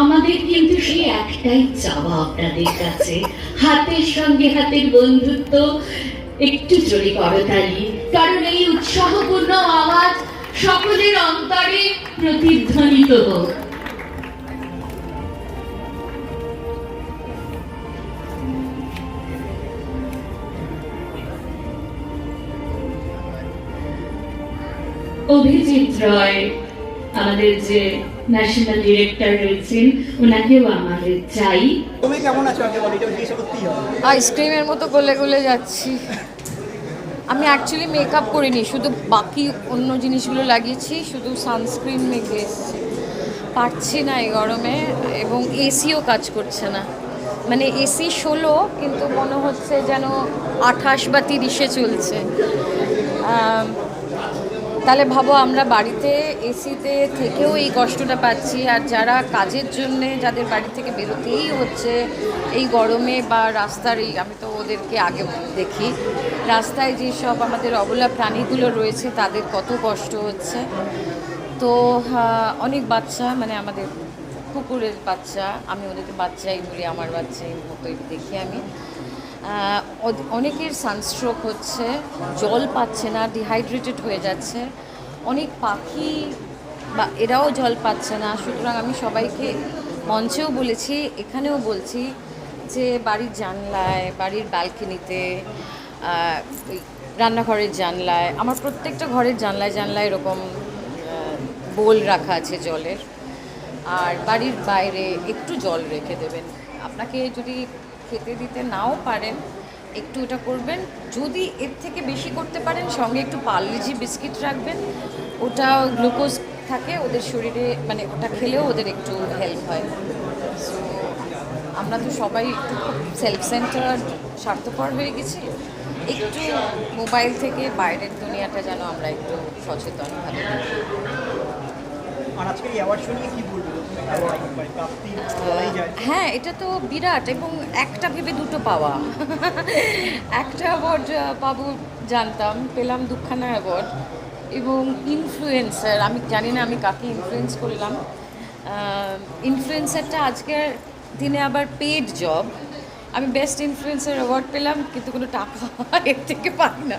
আমাদের কিন্তু সেই একটাই চাওয়া আপনাদের কাছে। হাতের সঙ্গে হাতের বন্ধুত্ব, একটু জোরে করতালি কারণ এই উৎসাহপূর্ণ আওয়াজ সকলের অন্তরে প্রতিধ্বনিত হোক। অভিজিৎ রয়, আমাদের যে ন্যাশনাল ডিরেক্টর রয়েছেন ওনাকেও আমাদের চাই। তুমি কেমন আছো আগে বলো এটা জিজ্ঞেস করতেই হবে। আইসক্রিমের মতো গলে গলে যাচ্ছি। আমি অ্যাকচুয়ালি মেকআপ করিনি শুধু বাকি অন্য জিনিসগুলো লাগিয়েছি শুধু সানস্ক্রিন মেখে এসেছি। পারছি না এই গরমে এবং এসিও কাজ করছে না। মানে এসি ষোলো কিন্তু মনে হচ্ছে যেন আঠাশ বা তিরিশে চলছে। তাহলে ভাবো আমরা বাড়িতে এসিতে থেকেও এই কষ্টটা পাচ্ছি, আর যারা কাজের জন্যে যাদের বাড়ি থেকে বেরোতেই হচ্ছে, এই গরমে বা রাস্তার এই, আমি তো ওদেরকে আগে দেখি, রাস্তায় যেসব আমাদের অবলা প্রাণীগুলো রয়েছে, তাদের কত কষ্ট হচ্ছে। তো অনেক বাচ্চা মানে আমাদের কুকুরের বাচ্চা, আমি ওদেরকে বাচ্চাই বলি, আমার বাচ্চাই মতোই দেখি আমি। অনেকের সানস্ট্রোক হচ্ছে, জল পাচ্ছে না ডিহাইড্রেটেড হয়ে যাচ্ছে। অনেক পাখি বা এরাও জল পাচ্ছে না। সুতরাং আমি সবাইকে মঞ্চেও বলেছি, এখানেও বলছি যে বাড়ির জানলায়, বাড়ির ব্যালকনিতে রান্নাঘরের জানলায়, আমার প্রত্যেকটা ঘরের জানলায় জানলায় এরকম বোল রাখা আছে জলের। আর বাড়ির বাইরে একটু জল রেখে দেবেন। আপনাকে যদি খেতে দিতে নাও পারেন, একটু এটা করবেন। যদি এর থেকে বেশি করতে পারেন, সঙ্গে একটু পার্লেজি বিস্কিট রাখবেন। ওটা গ্লুকোজ থাকে, ওদের শরীরে মানে ওটা খেলেও ওদের একটু হেল্প হয়। সো আমরা তো সবাই একটু সেলফ সেন্টার স্বার্থপর হয়ে গেছি। একটু মোবাইল থেকে বাইরের দুনিয়াটা যেন আমরা একটু সচেতন ভাবে আর অ্যাওয়ার্ড শো নিয়ে কি বলব? হ্যাঁ এটা তো বিরাট এবং একটা ভেবে দুটো পাওয়া। একটা অ্যাওয়ার্ড পাবো জানতাম, পেলাম দুখানা অ্যাওয়ার্ড এবং ইনফ্লুয়েন্সার আমি জানি না আমি কাকে ইনফ্লুয়েন্স করলাম। ইনফ্লুয়েন্সারটা আজকের দিনে আবার পেড জব আমি বেস্ট ইনফ্লুয়েন্সার অ্যাওয়ার্ড পেলাম, কিন্তু কোনো টাকা এর থেকে পাই না।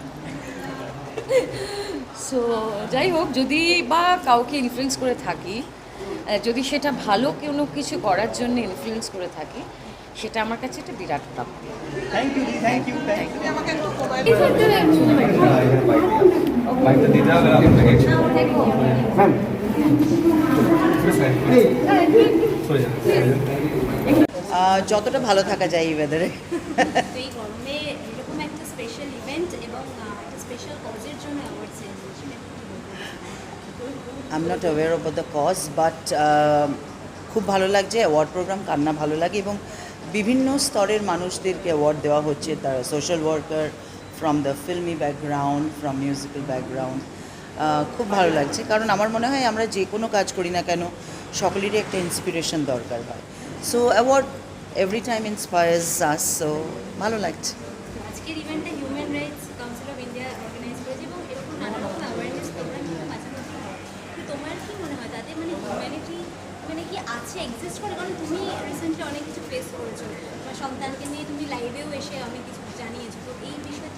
সো যাই হোক, যদি বা কাউকে ইনফ্লুয়েন্স করে থাকি যদি সেটা ভালো কোনো কিছু করার জন্য ইনফ্লুয়েন্স করে থাকি সেটা আমার কাছে একটা বিরাট প্রাপ্তি। যতটা ভালো থাকা যায় এই ওয়েদারে তো এই গরমে এরকম একটা স্পেশাল ইভেন্ট এবং আহ, একটা স্পেশাল কজের জন্য award celebration I am not aware of the cause but খুব ভালো লাগছে অ্যাওয়ার্ড প্রোগ্রাম কান্না ভালো লাগে এবং বিভিন্ন স্তরের মানুষদেরকে অ্যাওয়ার্ড দেওয়া হচ্ছে। তারা social worker from the filmy background from musical background খুব ভালো লাগছে। কারণ আমার মনে হয় আমরা যে কোনো কাজ করি না কেন, সকলেরই একটা ইন্সপিরেশন দরকার হয়। So award every time inspires us so ভালো লাগছে। আজকের ইভেন্টে human rights council of India organise করেছে এবং এরকম নানা রকম অ্যাওয়ারনেস প্রোগ্রাম কিন্তু মাঝামাঝি হয় তো তোমার কি মনে হয় তাদের মানে হিউম্যানিটি মানে এক্সিস্ট করে? কারণ তুমি রিসেন্টলি অনেক কিছু ফেস করেছ। সন্তানকে নিয়ে তুমি লাইভেও এসে অনেক কিছু জানিয়েছো। তো এই বিষয়ে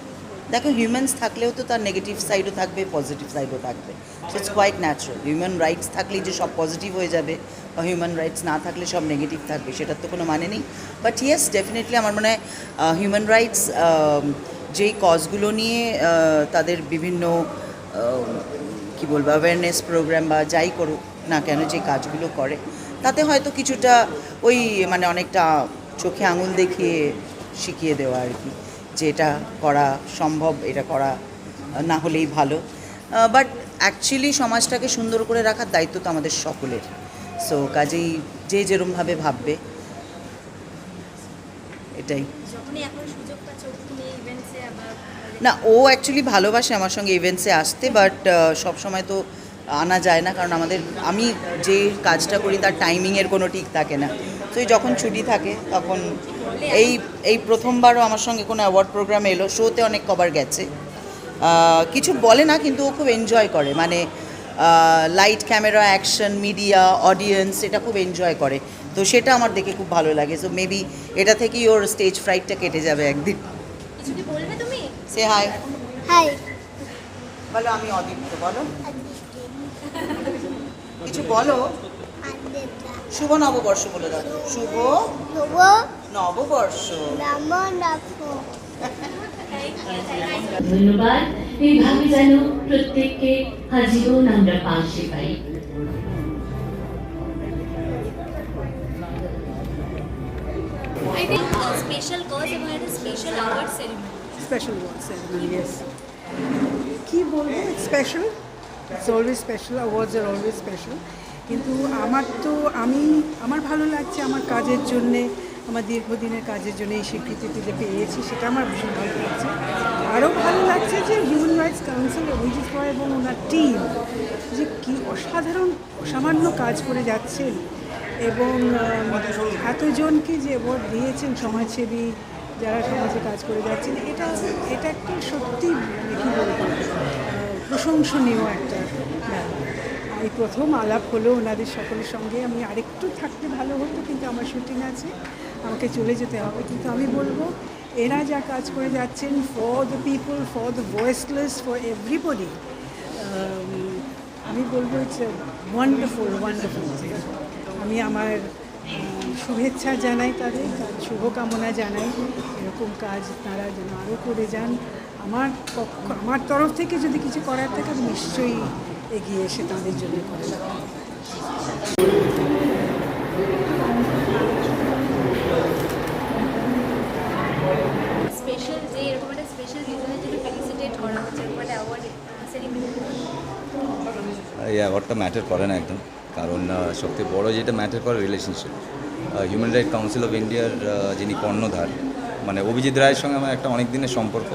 দেখো হিউম্যানস থাকলেও তো তার নেগেটিভ সাইডও থাকবে পজিটিভ সাইডও থাকবে। So it's quite natural human rights থাকলেই যে সব পজিটিভ হয়ে যাবে, বা হিউম্যান রাইটস না থাকলে সব নেগেটিভ থাকবে, সেটার তো কোনো মানে নেই। বাট ইয়েস ডেফিনেটলি আমার মনে হয় হিউম্যান রাইটস যেই কজগুলো নিয়ে তাদের বিভিন্ন কি বলব অ্যাওয়ারনেস প্রোগ্রাম বা যাই করুক না কেন যে কাজগুলো করে তাতে হয়তো কিছুটা ওই মানে অনেকটা চোখে আঙুল দেখিয়ে শিখিয়ে দেওয়া আর কি যে এটা করা সম্ভব এটা করা না হলেই ভালো। বাট অ্যাকচুয়ালি সমাজটাকে সুন্দর করে রাখার দায়িত্ব তো আমাদের সকলের। সো কাজেই যে যেরমভাবে ভাববে এটাই। না ও অ্যাকচুয়ালি ভালোবাসে আমার সঙ্গে ইভেন্টসে আসতে বাট সব সময় তো আনা যায় না কারণ আমাদের আমি যে কাজটা করি তার টাইমিংয়ের কোনো ঠিক থাকে না। তো যখন ছুটি থাকে তখন এই এই প্রথমবারও আমার সঙ্গে কোনো অ্যাওয়ার্ড প্রোগ্রাম এলো শোতে অনেক কবার গেছে। কিছু বলে না কিন্তু ও খুব এনজয় করে। মানে light camera action media audience এটা খুব এনজয় করে। তো সেটা আমার দেখে খুব ভালো লাগে। সো মেবি এটা থেকেই ওর স্টেজ ফ্রাইটটা কেটে যাবে একদিন। বলবে তুমি? সে হাই হাই বলো আমি অদিত্য বলো। কিছু বলো? শুভ নববর্ষ বলে দাও। শুভ শুভ নববর্ষ। ধন্যবাদ। এইভাবে যেন প্রত্যেককে হাজিরন আমরা পাশে পাই। কী বলব? Special it's always special awards R always special কিন্তু আমার তো আমি, আমার ভালো লাগছে আমার কাজের জন্যে, আমার দীর্ঘদিনের কাজের জন্য এই স্বীকৃতিটি যে পেয়েছি, সেটা আমার ভীষণ ভালো লাগছে। আরও ভালো লাগছে যে human rights council Abhijit Roy এবং ওনার টিম যে কি অসাধারণ অসামান্য কাজ করে যাচ্ছেন এবং এতজনকে যে অ্যাওয়ার্ড দিয়েছেন সমাজসেবী, যারা সমাজে কাজ করে যাচ্ছেন, এটা এটা একটা সত্যি প্রশংসনীয় একটা এই প্রথম আলাপ হলো ওনাদের সকলের সঙ্গে। আমি আরেকটু থাকতে ভালো হতো, কিন্তু আমার শুটিং আছে, আমাকে চলে যেতে হবে। কিন্তু আমি বলব, এরা যা কাজ করে যাচ্ছেন for the people for the voiceless for everybody আমি বলব ইটস ওয়ান্ডারফুল ওয়ান্ডারফুল আমি আমার শুভেচ্ছা জানাই তাদের শুভকামনা জানাই। এরকম কাজ তারা যেন আরও করে যান। আমার পক্ষ আমার তরফ থেকে যদি কিছু করার থাকে আমি নিশ্চয়ই এগিয়ে এসে তাদের জন্য করে স্পেশাল যে এরকম একটা স্পেশাল রিজনের জন্য ফেলিসিটেট করা হচ্ছে এরকম একটা অ্যাওয়ার্ড এই অ্যাওয়ার্ডটা ম্যাটার করে না একদম। কারণ সবথেকে বড় যেটা ম্যাটার করে relationship human right council of ইন্ডিয়ার যিনি কর্ণধার মানে অভিজিৎ রায়ের সঙ্গে আমার একটা অনেক দিনের সম্পর্ক,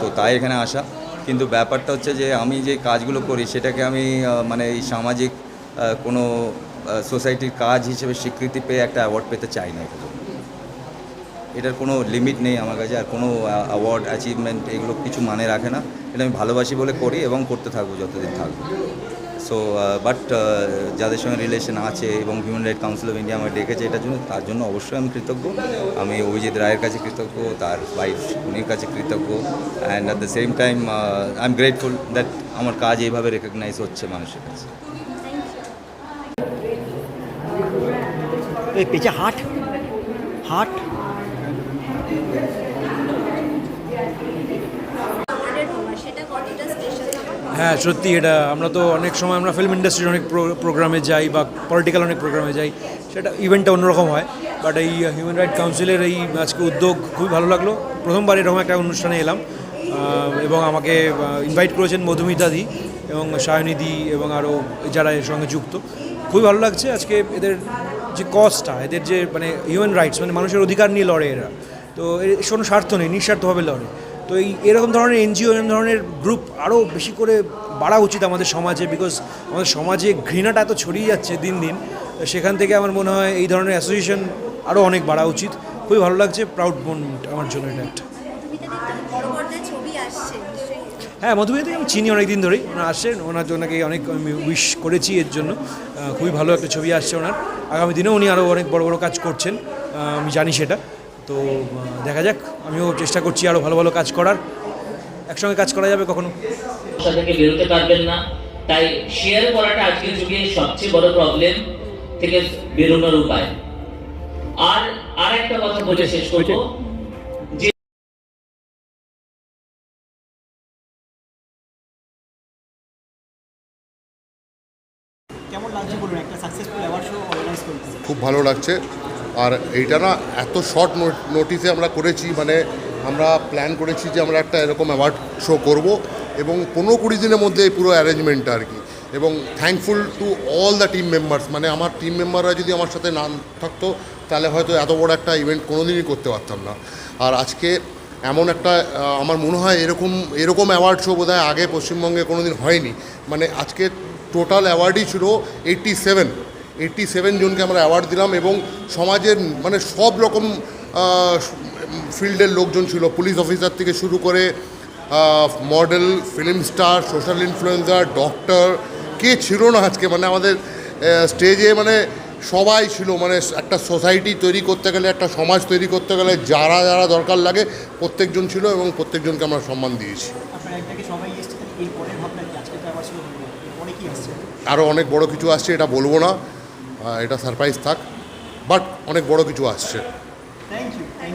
তো তাই এখানে আসা। কিন্তু ব্যাপারটা হচ্ছে যে আমি যে কাজগুলো করি, সেটাকে আমি মানে এই সামাজিক কোনো সোসাইটির কাজ হিসেবে স্বীকৃতি পেয়ে একটা অ্যাওয়ার্ড পেতে চাই না এগুলো এটার কোনো লিমিট নেই আমার কাছে, আর কোনো অ্যাওয়ার্ড অ্যাচিভমেন্ট এগুলো কিছু মানে রাখে না। এটা আমি ভালোবাসি বলে করি এবং করতে থাকব যতদিন থাকব। সো বাট যাদের সঙ্গে রিলেশন আছে এবং human right council of India আমাকে ডেকেছে এটার জন্য, তার জন্য অবশ্যই আমি কৃতজ্ঞ। আমি অভিজিৎ রায়ের কাছে কৃতজ্ঞ, তার ওয়াইফ উনির কাছে কৃতজ্ঞ। And at the same time I am grateful that আমার কাজ এইভাবে রেকগনাইজ হচ্ছে মানুষের কাছে। এই হাট হাট হান্ড্রেড হওয়া সেটা কতটা স্পেশাল হ্যাঁ সত্যি এটা আমরা তো অনেক সময় আমরা ফিল্ম ইন্ডাস্ট্রির অনেক প্রোগ্রামে যাই বা পলিটিক্যাল অনেক প্রোগ্রামে যাই, সেটা ইভেন্টটা অন্যরকম হয়। বাট এই হিউম্যান রাইট কাউন্সিলের এই আজকে উদ্যোগ খুবই ভালো লাগল। প্রথমবার এরকম একটা অনুষ্ঠানে এলাম। এবং আমাকে ইনভাইট করেছেন মধুমিতা দি এবং সায়নিধি এবং আরও যারা এর সঙ্গে যুক্ত। খুবই ভালো লাগছে আজকে এদের যে কজটা এদের যে মানে হিউম্যান রাইটস মানে মানুষের অধিকার নিয়ে লড়ে এরা। তো এর কোনো স্বার্থ নেই, নিঃস্বার্থভাবে লড়ে। তো এই এরকম ধরনের এনজিও, এরকম ধরনের গ্রুপ আরও বেশি করে বাড়া উচিত আমাদের সমাজে বিকজ আমাদের সমাজে ঘৃণাটা এত ছড়িয়ে যাচ্ছে দিন দিন। সেখান থেকে আমার মনে হয় এই ধরনের অ্যাসোসিয়েশন আরও অনেক বাড়া উচিত। খুবই ভালো লাগছে প্রাউড মোমেন্ট আমার জন্য এটা একটা। হ্যাঁ মধুমিতাকে আমি চিনি অনেক দিন ধরেই। ওনার আসছেন ওনার ওনাকে অনেক আমি উইশ করেছি এর জন্য। খুবই ভালো একটা ছবি আসছে ওনার। আগামী দিনেও উনি আরও অনেক বড় বড় কাজ করছেন। আমি জানি সেটা। তো দেখা যাক। আমিও চেষ্টা করছি আরও ভালো ভালো কাজ করার। একসঙ্গে কাজ করা যাবে কখনো। থেকে বেরোতে পারবেন না। তাই শেয়ার করাটা আজকের যুগে সবচেয়ে বড় প্রবলেম থেকে বেরোনোর উপায়। আর আর একটা কথা বলে শেষ করব। যে কেমন লাগছে বলুন? একটা সাকসেসফুল অ্যাওয়ার্ড শো অর্গানাইজ করতে খুব ভালো লাগছে। আর এইটা না এত শর্ট নোটিসে আমরা করেছি মানে আমরা প্ল্যান করেছি যে আমরা একটা এরকম অ্যাওয়ার্ড শো করব এবং পনেরো কুড়ি দিনের মধ্যে এই পুরো অ্যারেঞ্জমেন্টটা আর কি। এবং thankful to all the team members মানে আমার টিম মেম্বাররা যদি আমার সাথে না থাকতো, তাহলে হয়তো এত বড় একটা ইভেন্ট কোনোদিনই করতে পারতাম না। আর আজকে এমন একটা আমার মনে হয় এরকম এরকম অ্যাওয়ার্ড শো বোধহয় আগে পশ্চিমবঙ্গে কোনো দিন হয়নি। মানে আজকে টোটাল অ্যাওয়ার্ডই ছিল এইট্টি সেভেন এইট্টি সেভেন জনকে আমরা অ্যাওয়ার্ড দিলাম এবং সমাজের মানে সব রকম ফিল্ডের লোকজন ছিল। পুলিশ অফিসার থেকে শুরু করে model film star social influencer doctor কে ছিল না আজকে? মানে আমাদের স্টেজে মানে সবাই ছিল। মানে একটা সোসাইটি তৈরি করতে গেলে একটা সমাজ তৈরি করতে গেলে যারা যারা দরকার লাগে প্রত্যেকজন ছিল এবং প্রত্যেকজনকে আমরা সম্মান দিয়েছি। আরও অনেক বড় কিছু আসছে এটা বলব না। এটা সারপ্রাইজ থাক বাট অনেক বড় কিছু আসছে।